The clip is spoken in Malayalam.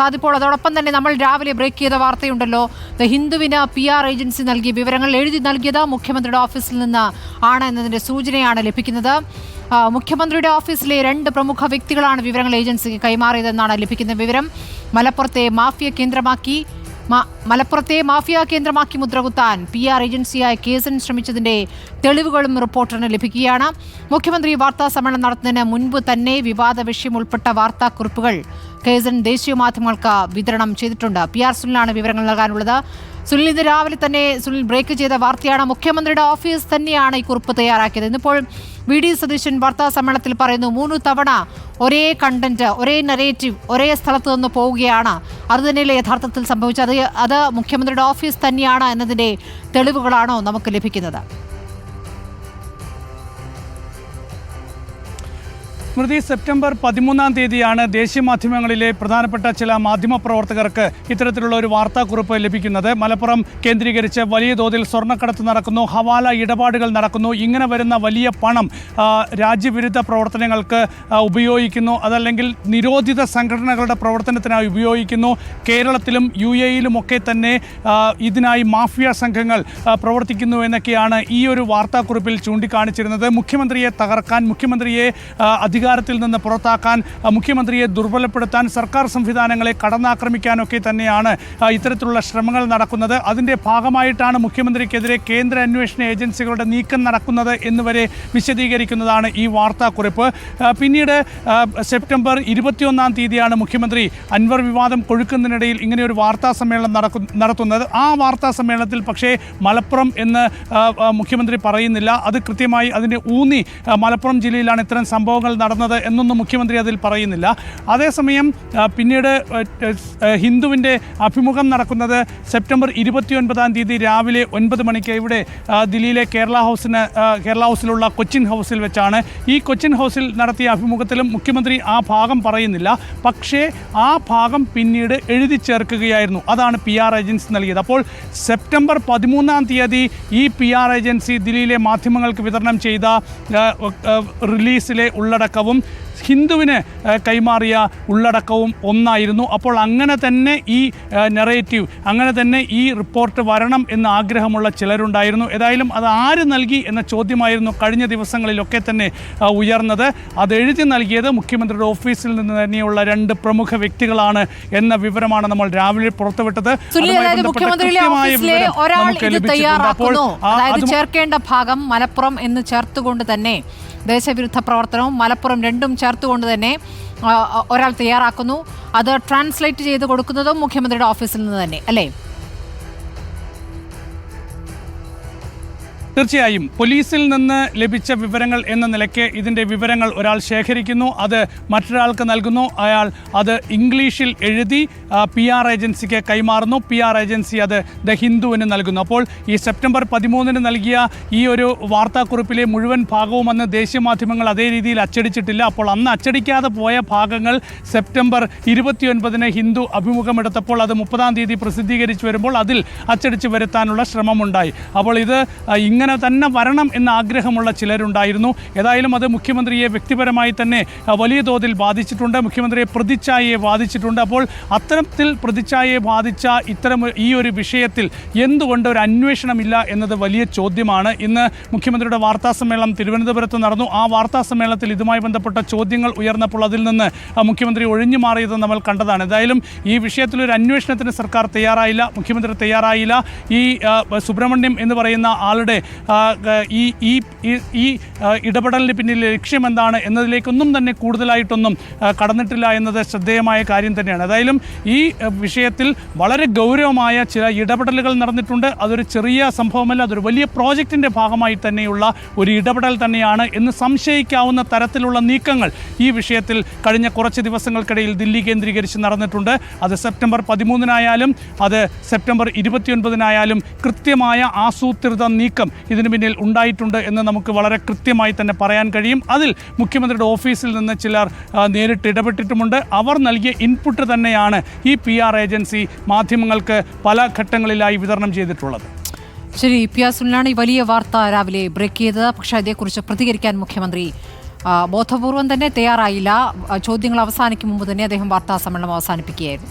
സാധിപ്പോൾ അതോടൊപ്പം തന്നെ നമ്മൾ രാവിലെ ബ്രേക്ക് ചെയ്ത വാർത്തയുണ്ടല്ലോ. ദ ഹിന്ദുവിന് പി ആർ ഏജൻസി നൽകിയ വിവരങ്ങൾ എഴുതി നൽകിയത് മുഖ്യമന്ത്രിയുടെ ഓഫീസിൽ നിന്ന് ആണ് എന്നതിന്റെ സൂചനയാണ് ലഭിക്കുന്നത്. മുഖ്യമന്ത്രിയുടെ ഓഫീസിലെ രണ്ട് പ്രമുഖ വ്യക്തികളാണ് വിവരങ്ങൾ ഏജൻസിക്ക് കൈമാറിയതെന്നാണ് ലഭിക്കുന്ന വിവരം. മലപ്പുറത്തെ മാഫിയ കേന്ദ്രമാക്കി മലപ്പുറത്തെ മാഫിയ കേന്ദ്രമാക്കി മുദ്രകുത്താൻ പി ആർ ഏജൻസിയായ കേസൻ ശ്രമിച്ചതിന്റെ തെളിവുകളും റിപ്പോർട്ടറിന് ലഭിക്കുകയാണ്. മുഖ്യമന്ത്രി വാർത്താ സമ്മേളനം നടത്തുന്നതിന് മുൻപ് തന്നെ വിവാദ വിഷയം ഉൾപ്പെട്ട വാർത്താക്കുറിപ്പുകൾ കേസൻ ദേശീയ മാധ്യമങ്ങൾക്ക് വിതരണം ചെയ്തിട്ടുണ്ട്. പി ആർ സുനിലാണ് വിവരങ്ങൾ നൽകാനുള്ളത്. സുനിൽ ഇന്ന് രാവിലെ തന്നെ സുനിൽ ബ്രേക്ക് ചെയ്ത വാർത്തയാണ് മുഖ്യമന്ത്രിയുടെ ഓഫീസ് തന്നെയാണ് ഈ കുറിപ്പ് തയ്യാറാക്കിയത്. ഇന്നിപ്പോൾ വി ഡി സതീശൻ വാർത്താ സമ്മേളനത്തിൽ പറയുന്നു മൂന്ന് തവണ ഒരേ കണ്ടന്റ് ഒരേ നരേറ്റീവ് ഒരേ സ്ഥലത്ത് നിന്ന് പോവുകയാണ്. അത് തന്നെയല്ലേ യഥാർത്ഥത്തിൽ സംഭവിച്ചത്. അത് മുഖ്യമന്ത്രിയുടെ ഓഫീസ് തന്നെയാണ് എന്നതിന്റെ തെളിവുകളാണോ നമുക്ക് ലഭിക്കുന്നത്? സ്മൃതി സെപ്റ്റംബർ പതിമൂന്നാം തീയതിയാണ് ദേശീയ മാധ്യമങ്ങളിലെ പ്രധാനപ്പെട്ട ചില മാധ്യമപ്രവർത്തകർക്ക് ഇത്തരത്തിലുള്ള ഒരു വാർത്താക്കുറിപ്പ് ലഭിക്കുന്നത്. മലപ്പുറം കേന്ദ്രീകരിച്ച് വലിയ തോതിൽ സ്വർണക്കടത്ത് നടക്കുന്നു ഹവാല ഇടപാടുകൾ നടക്കുന്നു. ഇങ്ങനെ വരുന്ന വലിയ പണം രാജ്യവിരുദ്ധ പ്രവർത്തനങ്ങൾക്ക് ഉപയോഗിക്കുന്നു. അതല്ലെങ്കിൽ നിരോധിത സംഘടനകളുടെ പ്രവർത്തനത്തിനായി ഉപയോഗിക്കുന്നു. കേരളത്തിലും യു എ ഒക്കെ തന്നെ ഇതിനായി മാഫിയ സംഘങ്ങൾ പ്രവർത്തിക്കുന്നു എന്നൊക്കെയാണ് ഈ ഒരു വാർത്താക്കുറിപ്പിൽ ചൂണ്ടിക്കാണിച്ചിരുന്നത്. മുഖ്യമന്ത്രിയെ തകർക്കാൻ മുഖ്യമന്ത്രിയെ അധികാരത്തിൽ നിന്ന് പുറത്താക്കാൻ മുഖ്യമന്ത്രിയെ ദുർബലപ്പെടുത്താൻ സർക്കാർ സംവിധാനങ്ങളെ കടന്നാക്രമിക്കാനൊക്കെ തന്നെയാണ് ഇത്തരത്തിലുള്ള ശ്രമങ്ങൾ നടക്കുന്നത്. അതിന്റെ ഭാഗമായിട്ടാണ് മുഖ്യമന്ത്രിക്കെതിരെ കേന്ദ്ര അന്വേഷണ ഏജൻസികളുടെ നീക്കം നടക്കുന്നത് എന്നുവരെ വിശദീകരിക്കുന്നതാണ് ഈ വാർത്താക്കുറിപ്പ്. പിന്നീട് സെപ്റ്റംബർ ഇരുപത്തിയൊന്നാം തീയതിയാണ് മുഖ്യമന്ത്രി അൻവർ വിവാദം കൊഴുക്കുന്നതിനിടയിൽ ഇങ്ങനെ ഒരു വാർത്താ സമ്മേളനം നടക്കും നടത്തുന്നത്. ആ വാർത്താ സമ്മേളനത്തിൽ പക്ഷേ മലപ്പുറം എന്ന് മുഖ്യമന്ത്രി പറയുന്നില്ല. അത് കൃത്യമായി അതിന്റെ ഊന്നി മലപ്പുറം ജില്ലയിലാണ് ഇത്തരം സംഭവങ്ങൾ നടന്നത് എന്നൊന്നും മുഖ്യമന്ത്രി അതിൽ പറയുന്നില്ല. അതേസമയം പിന്നീട് ഹിന്ദുവിന്റെ അഭിമുഖം നടക്കുന്നത് സെപ്റ്റംബർ ഇരുപത്തിയൊൻപതാം തീയതി രാവിലെ ഒൻപത് മണിക്ക് ഇവിടെ ദില്ലിയിലെ കേരള ഹൗസിന് കേരള ഹൗസിലുള്ള കൊച്ചിൻ ഹൗസിൽ വെച്ചാണ്. ഈ കൊച്ചിൻ ഹൗസിൽ നടത്തിയ അഭിമുഖത്തിലും മുഖ്യമന്ത്രി ആ ഭാഗം പറയുന്നില്ല. പക്ഷേ ആ ഭാഗം പിന്നീട് എഴുതി ചേർക്കുകയായിരുന്നു. അതാണ് പി ആർ ഏജൻസി നൽകിയത്. അപ്പോൾ സെപ്റ്റംബർ പതിമൂന്നാം തീയതി ഈ പി ആർ ഏജൻസി ദില്ലിയിലെ മാധ്യമങ്ങൾക്ക് വിതരണം ചെയ്ത റിലീസിലെ ആ, ഉള്ളടക്കവും ഹിന്ദുവിന് കൈമാറിയ ഉള്ളടക്കവും ഒന്നായിരുന്നു. അപ്പോൾ അങ്ങനെ തന്നെ ഈ നെറേറ്റീവ് അങ്ങനെ തന്നെ ഈ റിപ്പോർട്ട് വരണം എന്ന് ആഗ്രഹമുള്ള ചിലരുണ്ടായിരുന്നു. ഏതായാലും അത് ആര് നൽകി എന്ന ചോദ്യമായിരുന്നു കഴിഞ്ഞ ദിവസങ്ങളിലൊക്കെ തന്നെ ഉയർന്നത്. അത് എഴുതി നൽകിയത് മുഖ്യമന്ത്രിയുടെ ഓഫീസിൽ നിന്ന് തന്നെയുള്ള രണ്ട് പ്രമുഖ വ്യക്തികളാണ് എന്ന വിവരമാണ് നമ്മൾ രാവിലെ പുറത്തുവിട്ടത്. ചേർക്കേണ്ട ഭാഗം മലപ്പുറം എന്ന് ചേർത്തുകൊണ്ട് തന്നെ ദേശവിരുദ്ധ പ്രവർത്തനവും മലപ്പുറം രണ്ടും ചേർത്തുകൊണ്ട് തന്നെ ഒരാൾ തയ്യാറാക്കുന്നു. അത് ട്രാൻസ്ലേറ്റ് ചെയ്ത് കൊടുക്കുന്നതും മുഖ്യമന്ത്രിയുടെ ഓഫീസിൽ നിന്ന് തന്നെ അല്ലേ? തീർച്ചയായും പോലീസിൽ നിന്ന് ലഭിച്ച വിവരങ്ങൾ എന്ന നിലയ്ക്ക് ഇതിന്റെ വിവരങ്ങൾ ഒരാൾ ശേഖരിക്കുന്നു. അത് മറ്റൊരാൾക്ക് നൽകുന്നു. അയാൾ അത് ഇംഗ്ലീഷിൽ എഴുതി പി ആർ ഏജൻസിക്ക് കൈമാറുന്നു. പി ആർ ഏജൻസി അത് ദ ഹിന്ദുവിന് നൽകുന്നു. അപ്പോൾ ഈ സെപ്റ്റംബർ പതിമൂന്നിന് നൽകിയ ഈ ഒരു വാർത്താക്കുറിപ്പിലെ മുഴുവൻ ഭാഗവും അന്ന് ദേശീയ മാധ്യമങ്ങൾ അതേ രീതിയിൽ അച്ചടിച്ചിട്ടില്ല. അപ്പോൾ അന്ന് അച്ചടിക്കാതെ പോയ ഭാഗങ്ങൾ സെപ്റ്റംബർ ഇരുപത്തിയൊൻപതിന് ഹിന്ദു അഭിമുഖമെടുത്തപ്പോൾ അത് മുപ്പതാം തീയതി പ്രസിദ്ധീകരിച്ചു വരുമ്പോൾ അതിൽ അച്ചടിച്ച് വരുത്താനുള്ള ശ്രമമുണ്ടായി. അപ്പോൾ ഇത് ഇങ്ങനെ തന്നെ വരണം എന്ന ആഗ്രഹമുള്ള ചിലരുണ്ടായിരുന്നു. ഏതായാലും അത് മുഖ്യമന്ത്രിയെ വ്യക്തിപരമായി തന്നെ വലിയ തോതിൽ ബാധിച്ചിട്ടുണ്ട്. മുഖ്യമന്ത്രിയെ പ്രതിച്ഛായയെ ബാധിച്ചിട്ടുണ്ട്. അപ്പോൾ അത്തരത്തിൽ പ്രതിച്ഛായയെ ബാധിച്ച ഇത്തരം ഈ ഒരു വിഷയത്തിൽ എന്തുകൊണ്ട് ഒരു അന്വേഷണമില്ല എന്നത് വലിയ ചോദ്യമാണ്. ഇന്ന് മുഖ്യമന്ത്രിയുടെ വാർത്താ സമ്മേളനം തിരുവനന്തപുരത്ത് നടന്നു. ആ വാർത്താ സമ്മേളനത്തിൽ ഇതുമായി ബന്ധപ്പെട്ട ചോദ്യങ്ങൾ ഉയർന്നപ്പോൾ അതിൽ നിന്ന് മുഖ്യമന്ത്രി ഒഴിഞ്ഞു മാറിയത് നമ്മൾ കണ്ടതാണ്. ഏതായാലും ഈ വിഷയത്തിൽ ഒരു അന്വേഷണത്തിന് സർക്കാർ തയ്യാറായില്ല മുഖ്യമന്ത്രി തയ്യാറായില്ല. ഈ സുബ്രഹ്മണ്യം എന്ന് പറയുന്ന ആളുടെ ഈ ഈ ഈ- ഇടപെടലിന് പിന്നിലെ ലക്ഷ്യം എന്താണ് എന്നതിലേക്കൊന്നും തന്നെ കൂടുതലായിട്ടൊന്നും കടന്നിട്ടില്ല എന്നത് ശ്രദ്ധേയമായ കാര്യം തന്നെയാണ്. ഏതായാലും ഈ വിഷയത്തിൽ വളരെ ഗൗരവമായ ചില ഇടപെടലുകൾ നടന്നിട്ടുണ്ട്. അതൊരു ചെറിയ സംഭവമല്ല അതൊരു വലിയ പ്രോജക്റ്റിന്റെ ഭാഗമായി തന്നെയുള്ള ഒരു ഇടപെടൽ തന്നെയാണ് എന്ന് സംശയിക്കാവുന്ന തരത്തിലുള്ള നീക്കങ്ങൾ ഈ വിഷയത്തിൽ കഴിഞ്ഞ കുറച്ച് ദിവസങ്ങൾക്കിടയിൽ ദില്ലി കേന്ദ്രീകരിച്ച് നടന്നിട്ടുണ്ട്. അത് സെപ്റ്റംബർ പതിമൂന്നിനായാലും അത് സെപ്റ്റംബർ ഇരുപത്തിയൊൻപതിനായാലും കൃത്യമായ ആസൂത്രിത നീക്കം ഇതിന് പിന്നിൽ ഉണ്ടായിട്ടുണ്ട് എന്ന് നമുക്ക് വളരെ കൃത്യമായി തന്നെ പറയാൻ കഴിയും. അതിൽ മുഖ്യമന്ത്രിയുടെ ഓഫീസിൽ നിന്ന് ചിലർ നേരിട്ട് ഇടപെട്ടിട്ടുമുണ്ട്. അവർ നൽകിയ ഇൻപുട്ട് തന്നെയാണ് ഈ പി ആർ ഏജൻസി മാധ്യമങ്ങൾക്ക് പല ഘട്ടങ്ങളിലായി വിതരണം ചെയ്തിട്ടുള്ളത്. ശരി പി ആർ സുനിലാണ് ഈ വലിയ വാർത്ത രാവിലെ ബ്രേക്ക് ചെയ്തത്. പക്ഷേ അതേക്കുറിച്ച് പ്രതികരിക്കാൻ മുഖ്യമന്ത്രി ബോധപൂർവം തന്നെ തയ്യാറായില്ല. ചോദ്യങ്ങൾ അവസാനിക്കും മുമ്പ് തന്നെ അദ്ദേഹം വാർത്താ സമ്മേളനം അവസാനിപ്പിക്കുകയായിരുന്നു.